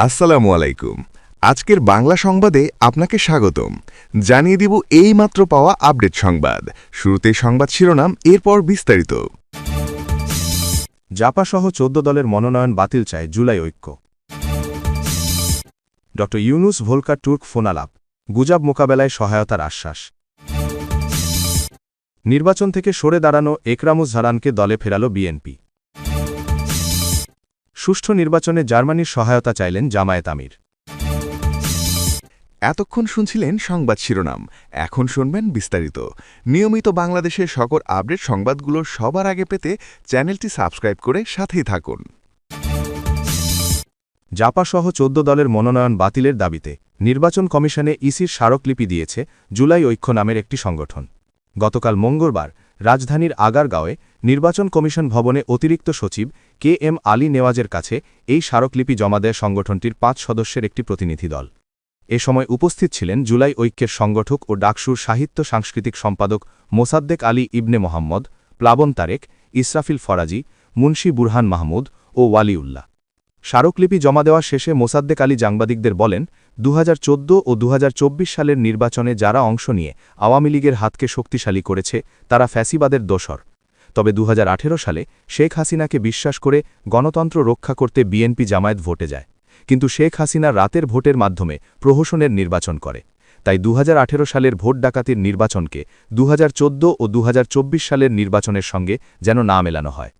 আসসালামু আলাইকুম। আজকের বাংলা সংবাদে আপনাকে স্বাগতম। জানিয়ে দিব এই মাত্র পাওয়া আপডেট সংবাদ। শুরুতে সংবাদ শিরোনাম, এরপর বিস্তারিত। জাপাসহ চোদ্দ দলের মনোনয়ন বাতিল চায় জুলাই ঐক্য। ড. ইউনুস ভোলকার টুর্ক ফোনালাপ গুজাব মোকাবেলায় সহায়তার আশ্বাস। নির্বাচন থেকে সরে দাঁড়ানো একরামুজ জারানকে দলে ফেরাল বিএনপি। সুষ্ঠু নির্বাচনে জার্মানির সহায়তা চাইলেন জামায়াত আমির। এতক্ষণ শুনছিলেন সংবাদ শিরোনাম এখন শুনবেন বিস্তারিত। নিয়মিত বাংলাদেশের সকল আপডেট সংবাদগুলো সবার আগে পেতে চ্যানেলটি সাবস্ক্রাইব করে সাথেই থাকুন। জাপাসহ চোদ্দ দলের মনোনয়ন বাতিলের দাবিতে নির্বাচন কমিশনে ইসির স্মারকলিপি দিয়েছে জুলাই ঐক্য নামের একটি সংগঠন। গতকাল মঙ্গলবার রাজধানীর আগারগাঁওয়ে নির্বাচন কমিশন ভবনে অতিরিক্ত সচিব কে এম আলী নেওয়াজের কাছে এই স্মারকলিপি জমা দেয় সংগঠনটির পাঁচ সদস্যের একটি প্রতিনিধি দল। এ সময় উপস্থিত ছিলেন জুলাই ঐক্যের সংগঠক ও ডাকসুর সাহিত্য সাংস্কৃতিক সম্পাদক মোসাদ্দেক আলী ইবনে মোহাম্মদ, প্লাবন তারেক, ইসরাফিল ফরাজি, মুন্সি বুরহান মাহমুদ ও ওয়ালিউল্লাহ। স্মারকলিপি জমা দেওয়া শেষে মোসাদ্দেক আলী সাংবাদিকদের বলেন দু হাজার চোদ্দ ও দু হাজার চব্বিশ সালের নির্বাচনে যারা অংশ নিয়ে আওয়ামী লীগের হাতকে শক্তিশালী করেছে, তারা ফ্যাসিবাদের দোসর তবে দু হাজার আঠেরো সালে শেখ হাসিনাকে বিশ্বাস করে গণতন্ত্র রক্ষা করতে বিএনপি জামায়াত ভোটে যায়। কিন্তু শেখ হাসিনা রাতের ভোটের মাধ্যমে প্রহসনের নির্বাচন করে। তাই দু হাজার আঠেরো সালের ভোট ডাকাতির নির্বাচনকে দু হাজার চোদ্দ ও দু হাজার চব্বিশ সালের নির্বাচনের সঙ্গে যেন না মেলানো হয়।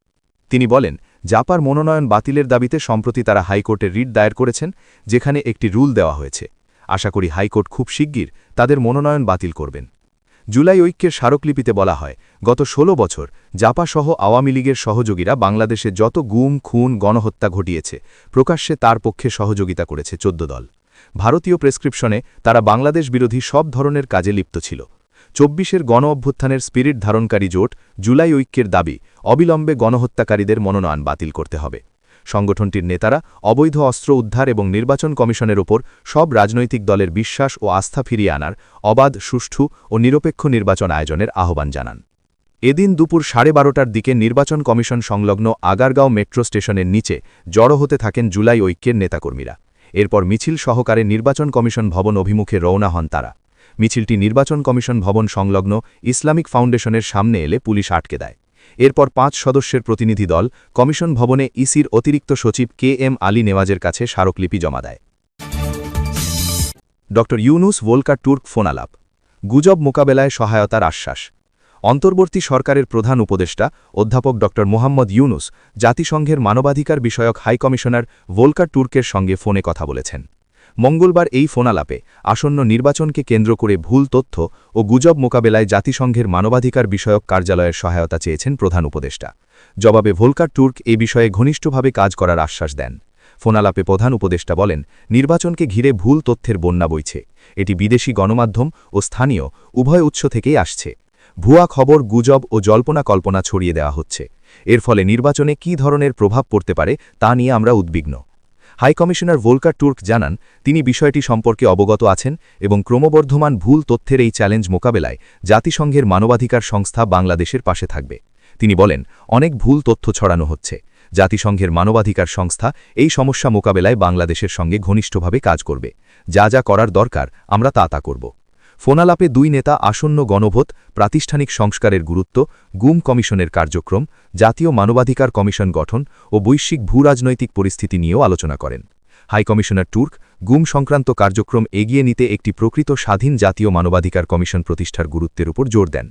তিনি বলেন জাপার মনোনয়ন বাতিলের দাবিতে সম্প্রতি তারা হাইকোর্টে রিট দায়ের করেছেন, যেখানে একটি রুল দেওয়া হয়েছে। আশা করি হাইকোর্ট খুব শিগগির তাদের মনোনয়ন বাতিল করবেন। জুলাই ঐক্যের স্মারকলিপিতে বলা হয়, গত ১৬ বছর জাপাসহ আওয়ামী লীগের সহযোগীরা বাংলাদেশে যত গুম, খুন, গণহত্যা ঘটিয়েছে, প্রকাশ্যে তার পক্ষে সহযোগিতা করেছে চোদ্দ দল। ভারতীয় প্রেসক্রিপশনে তারা বাংলাদেশ বিরোধী সব ধরনের কাজে লিপ্ত ছিল। চব্বিশের গণ অভ্যুত্থানের স্পিরিট ধারণকারী জোট জুলাই ঐক্যের দাবি, অবিলম্বে গণহত্যাকারীদের মনোনয়ন বাতিল করতে হবে। সংগঠনটির নেতারা অবৈধ অস্ত্র উদ্ধার এবং নির্বাচন কমিশনের ওপর সব রাজনৈতিক দলের বিশ্বাস ও আস্থা ফিরিয়ে আনার অবাধ, সুষ্ঠু ও নিরপেক্ষ নির্বাচন আয়োজনের আহ্বান জানান। এদিন দুপুর সাড়ে বারোটার দিকে নির্বাচন কমিশন সংলগ্ন আগারগাঁও মেট্রো স্টেশনের নিচে জড়ো হতে থাকেন জুলাই ঐক্যের নেতাকর্মীরা। এরপর মিছিল সহকারে নির্বাচন কমিশন ভবন অভিমুখে রওনা হন তারা। মিছিলটি নির্বাচন কমিশন ভবন সংলগ্ন ইসলামিক ফাউন্ডেশনের সামনে এলে পুলিশ আটকে দেয়। এরপর পাঁচ সদস্যের প্রতিনিধি দল কমিশন ভবনে ইসির অতিরিক্ত সচিব কে এম আলী নেওয়াজের কাছে স্মারকলিপি জমা দেয়। ড. ইউনুস ভোলকার টুর্ক ফোনালাপ। গুজব মোকাবেলায় সহায়তার আশ্বাস। অন্তর্বর্তী সরকারের প্রধান উপদেষ্টা অধ্যাপক ড. মোহাম্মদ ইউনুস জাতিসংঘের মানবাধিকার বিষয়ক হাইকমিশনার ভোলকার টুর্কের সঙ্গে ফোনে কথা বলেছেন। মঙ্গলবার এই ফোনালাপে আসন্ন নির্বাচনকে কেন্দ্র করে ভুল তথ্য ও গুজব মোকাবেলায় জাতিসংঘের মানবাধিকার বিষয়ক কার্যালয়ের সহায়তা চেয়েছেন প্রধান উপদেষ্টা। জবাবে ভোলকার টুর্ক এ বিষয়ে ঘনিষ্ঠভাবে কাজ করার আশ্বাস দেন। ফোনালাপে প্রধান উপদেষ্টা বলেন, নির্বাচনকে ঘিরে ভুল তথ্যের বন্যা বইছে। এটি বিদেশি গণমাধ্যম ও স্থানীয়, উভয় উৎস থেকেই আসছে। ভুয়া খবর, গুজব ও জল্পনা কল্পনা ছড়িয়ে দেওয়া হচ্ছে। এর ফলে নির্বাচনে কী ধরনের প্রভাব পড়তে পারে তা নিয়ে আমরা উদ্বিগ্ন। হাইকমিশনার ভোলকার টুর্ক জানান, তিনি বিষয়টি সম্পর্কে অবগত আছেন এবং ক্রমবর্ধমান ভুল তথ্যের এই চ্যালেঞ্জ মোকাবেলায় জাতিসংঘের মানবাধিকার সংস্থা বাংলাদেশের পাশে থাকবে। তিনি বলেন, অনেক ভুল তথ্য ছড়ানো হচ্ছে। জাতিসংঘের মানবাধিকার সংস্থা এই সমস্যা মোকাবেলায় বাংলাদেশের সঙ্গে ঘনিষ্ঠভাবে কাজ করবে। যা যা করার দরকার, আমরা তা তা করব। ফোনালাপে দুই নেতা আসন্ন গণভোট, প্রাতিষ্ঠানিক সংস্কারের গুরুত্ব, গুম কমিশনের কার্যক্রম, জাতীয় মানবাধিকার কমিশন গঠন ও বৈশ্বিক ভূরাজনৈতিক পরিস্থিতি নিয়েও আলোচনা করেন। হাইকমিশনার টুর্ক, গুম সংক্রান্ত কার্যক্রম এগিয়ে নিতে একটি প্রকৃত স্বাধীন জাতীয় মানবাধিকার কমিশন প্রতিষ্ঠার গুরুত্বের উপর জোর দেন।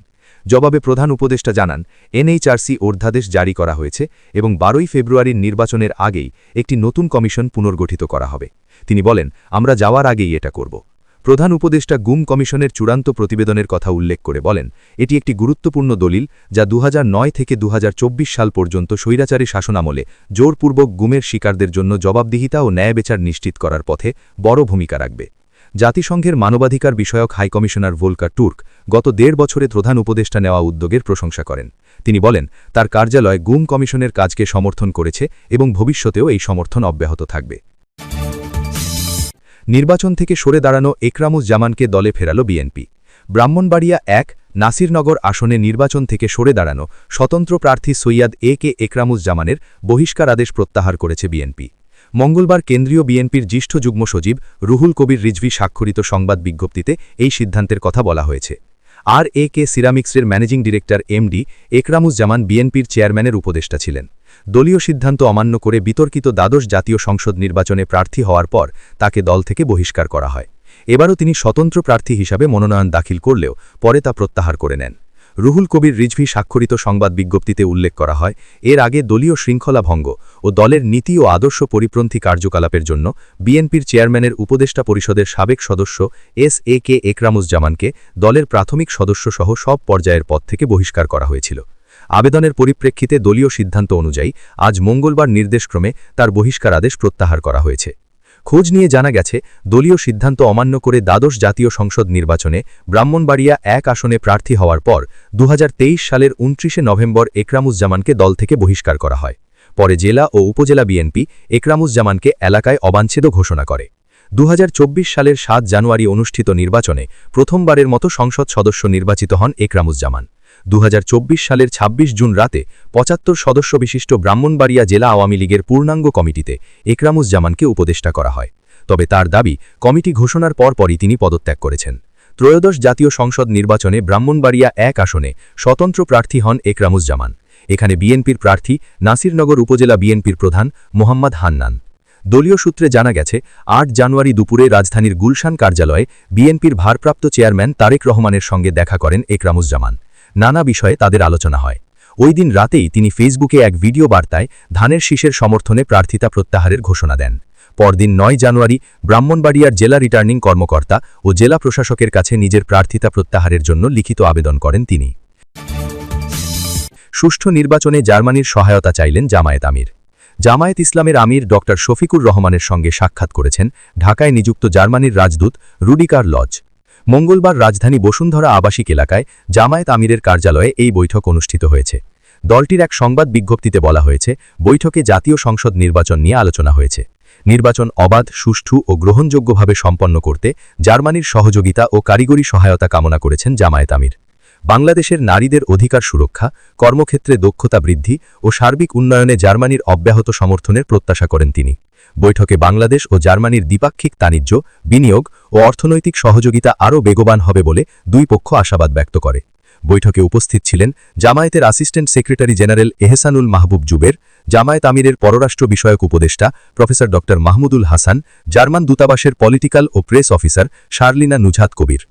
জবাবে প্রধান উপদেষ্টা জানান, এনএইচআরসি অধ্যাদেশ জারি করা হয়েছে এবং বারোই ফেব্রুয়ারির নির্বাচনের আগেই একটি নতুন কমিশন পুনর্গঠিত করা হবে। তিনি বলেন, আমরা যাওয়ার আগেই এটা করব। প্রধান উপদেষ্টা গুম কমিশনের চূড়ান্ত প্রতিবেদনের কথা উল্লেখ করে বলেন, এটি একটি গুরুত্বপূর্ণ দলিল যা দুহাজার নয় থেকে দুহাজার চব্বিশ সাল পর্যন্ত স্বৈরাচারী শাসনামলে জোরপূর্বক গুমের শিকারদের জন্য জবাবদিহিতা ও ন্যায় বেচার নিশ্চিত করার পথে বড় ভূমিকা রাখবে। জাতিসংঘের মানবাধিকার বিষয়ক হাইকমিশনার ভোলকার টুর্ক গত দেড় বছরে প্রধান উপদেষ্টা নেওয়া উদ্যোগের প্রশংসা করেন। তিনি বলেন, তার কার্যালয় গুম কমিশনের কাজকে সমর্থন করেছে এবং ভবিষ্যতেও এই সমর্থন অব্যাহত থাকবে। নির্বাচন থেকে সরে দাঁড়ানো একরামুজ জামানকে দলে ফেরাল বিএনপি। ব্রাহ্মণবাড়িয়া এক, নাসিরনগর আসনে নির্বাচন থেকে সরে দাঁড়ানো স্বতন্ত্র প্রার্থী সৈয়াদ এ কে একরামুজ্জামানের বহিষ্কার আদেশ প্রত্যাহার করেছে বিএনপি। মঙ্গলবার কেন্দ্রীয় বিএনপির জ্যেষ্ঠ যুগ্ম সচিব রুহুল কবির রিজভি স্বাক্ষরিত সংবাদ বিজ্ঞপ্তিতে এই সিদ্ধান্তের কথা বলা হয়েছে। আর এ কে সিরামিক্সের ম্যানেজিং ডিরেক্টর এমডি একরামুজ্জামান বিএনপির চেয়ারম্যানের উপদেষ্টা ছিলেন। দলীয় সিদ্ধান্ত অমান্য করে বিতর্কিত দ্বাদশ জাতীয় সংসদ নির্বাচনে প্রার্থী হওয়ার পর তাকে দল থেকে বহিষ্কার করা হয়। এবারও তিনি স্বতন্ত্র প্রার্থী হিসাবে মনোনয়ন দাখিল করলেও পরে তা প্রত্যাহার করে নেন। রুহুল কবির রিজভি স্বাক্ষরিত সংবাদ বিজ্ঞপ্তিতে উল্লেখ করা হয়, এর আগে দলীয় শৃঙ্খলা ভঙ্গ ও দলের নীতি ও আদর্শ পরিপন্থী কার্যকলাপের জন্য বিএনপির চেয়ারম্যানের উপদেষ্টা পরিষদের সাবেক সদস্য এস এ কে একরামুজ্জামানকে দলের প্রাথমিক সদস্যসহ সব পর্যায়ের পদ থেকে বহিষ্কার করা হয়েছিল। আবেদনের পরিপ্রেক্ষিতে দলীয় সিদ্ধান্ত অনুযায়ী আজ মঙ্গলবার নির্দেশক্রমে তার বহিষ্কার আদেশ প্রত্যাহার করা হয়েছে। খোঁজ নিয়ে জানা গেছে, দলীয় সিদ্ধান্ত অমান্য করে দ্বাদশ জাতীয় সংসদ নির্বাচনে ব্রাহ্মণবাড়িয়া এক আসনে প্রার্থী হওয়ার পর দুহাজার তেইশ সালের উনত্রিশে নভেম্বর একরামুজ্জামানকে দল থেকে বহিষ্কার করা হয়। পরে জেলা ও উপজেলা বিএনপি একরামুজ্জামানকে এলাকায় অবাঞ্ছিত ঘোষণা করে। দু হাজার চব্বিশ সালের সাত জানুয়ারি অনুষ্ঠিত নির্বাচনে প্রথমবারের মতো সংসদ সদস্য নির্বাচিত হন একরামুজ্জামান। দু হাজার চব্বিশ সালের ২৬ জুন রাতে পঁচাত্তর সদস্য বিশিষ্ট ব্রাহ্মণবাড়িয়া জেলা আওয়ামী লীগের পূর্ণাঙ্গ কমিটিতে একরামুজ্জামানকে উপদেষ্টা করা হয়। তবে তার দাবি, কমিটি ঘোষণার পরপরই তিনি পদত্যাগ করেছেন। ত্রয়োদশ জাতীয় সংসদ নির্বাচনে ব্রাহ্মণবাড়িয়া এক আসনে স্বতন্ত্র প্রার্থী হন একরামুজ্জামান। এখানে বিএনপির প্রার্থী নাসিরনগর উপজেলা বিএনপির প্রধান মোহাম্মদ হান্নান। দলীয় সূত্রে জানা গেছে, আট জানুয়ারি দুপুরে রাজধানীর গুলশান কার্যালয়ে বিএনপির ভারপ্রাপ্ত চেয়ারম্যান তারেক রহমানের সঙ্গে দেখা করেন একরামুজ্জামান। নানা বিষয়ে তাদের আলোচনা হয়। ওই দিন রাতেই তিনি ফেসবুকে এক ভিডিও বার্তায় ধানের শীষের সমর্থনে প্রার্থিতা প্রত্যাহারের ঘোষণা দেন। পরদিন নয় জানুয়ারি ব্রাহ্মণবাড়িয়ার জেলা রিটার্নিং কর্মকর্তা ও জেলা প্রশাসকের কাছে নিজের প্রার্থিতা প্রত্যাহারের জন্য লিখিত আবেদন করেন তিনি। সুষ্ঠু নির্বাচনে জার্মানির সহায়তা চাইলেন জামায়াত আমির। জামায়াত ইসলামের আমির ড শফিকুর রহমানের সঙ্গে সাক্ষাৎ করেছেন ঢাকায় নিযুক্ত জার্মানির রাজদূত রুডিকার লজ। মঙ্গলবার রাজধানী বসুন্ধরা আবাসিক এলাকায় জামায়াত আমিরের কার্যালয়ে এই বৈঠক অনুষ্ঠিত হয়েছে। দলটির এক সংবাদ বিজ্ঞপ্তিতে বলা হয়েছে, বৈঠকে জাতীয় সংসদ নির্বাচন নিয়ে আলোচনা হয়েছে। নির্বাচন অবাধ, সুষ্ঠু ও গ্রহণযোগ্যভাবে সম্পন্ন করতে জার্মানির সহযোগিতা ও কারিগরি সহায়তা কামনা করেছেন জামায়াত আমির। বাংলাদেশের নারীদের অধিকার সুরক্ষা, কর্মক্ষেত্রে দক্ষতা বৃদ্ধি ও সার্বিক উন্নয়নে জার্মানির অব্যাহত সমর্থনের প্রত্যাশা করেন তিনি। বৈঠকে বাংলাদেশ ও জার্মানির দ্বিপাক্ষিক বাণিজ্য বিনিয়োগ ও অর্থনৈতিক সহযোগিতা আরও বেগবান হবে বলে দুই পক্ষ আশাবাদ ব্যক্ত করে। বৈঠকে উপস্থিত ছিলেন জামায়াতের assistant secretary general Ehsanul Mahbub Zubair, Jamaat আমিরের পররাষ্ট্র বিষয়ক উপদেষ্টা professor Dr Mahmudul Hasan, German দূতাবাসের পলিটিক্যাল ও প্রেস অফিসার শার্লিনা নুঝাত কবির।